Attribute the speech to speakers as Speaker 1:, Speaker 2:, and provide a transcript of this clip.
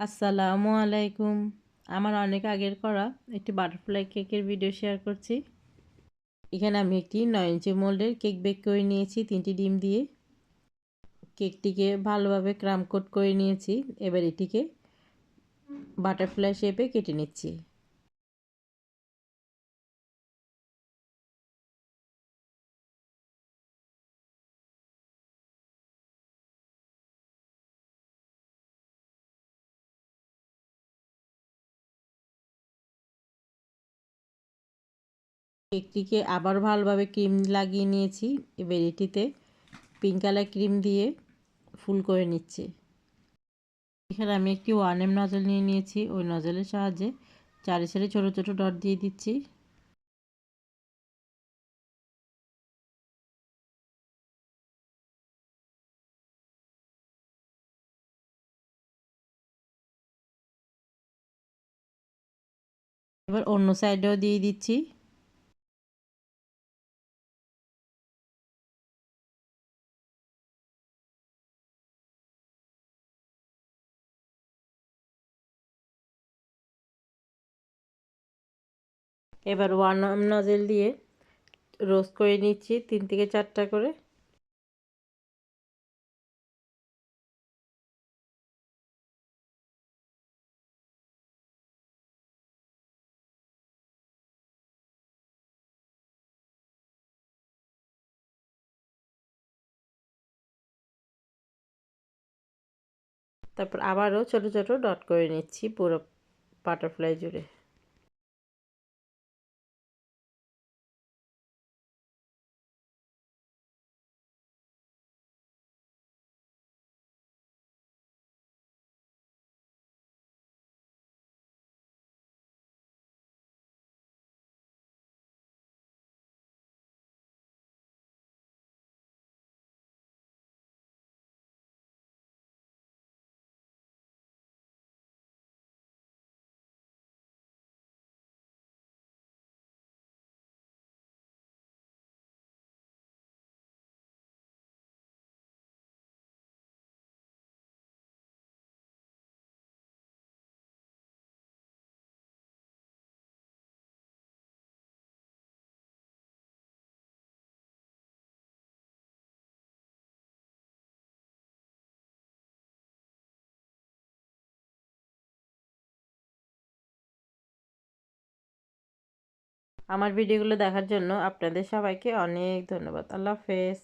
Speaker 1: আসসালামু আলাইকুম। আমার অনেক আগের করা একটি বাটারফ্লাই কেকের ভিডিও শেয়ার করছি। এখানে আমি একটি নয় ইঞ্চি মোল্ডের কেক বেক করে নিয়েছি, তিনটি ডিম দিয়ে। কেকটিকে ভালোভাবে ক্রাম কোট করে নিয়েছি। এবার এটিকে বাটারফ্লাই শেপে কেটে নিচ্ছি। কেকটিকে আবার ভালোভাবে ক্রিম লাগিয়ে নিয়েছি, এবার এটিতে পিঙ্ক কালার ক্রিম দিয়ে ফুল করে নিচ্ছি। এখানে আমি একটি ওয়ান এম নজল নিয়ে নিয়েছি, ওই নজলের সাহায্যে চারি সারি ছোটো ছোটো ডট দিয়ে দিচ্ছি। এবার অন্য সাইডেও দিয়ে দিচ্ছি। এবার ওয়ান আম নজেল দিয়ে রোস্ট করে নিচ্ছি তিন থেকে চারটা করে। তারপর আবারও ছোট ছোট ডট করে নিচ্ছি পুরো বাটারফ্লাই জুড়ে। আমার ভিডিওগুলো দেখার জন্য আপনাদের সবাইকে অনেক ধন্যবাদ। আল্লাহ হাফেজ।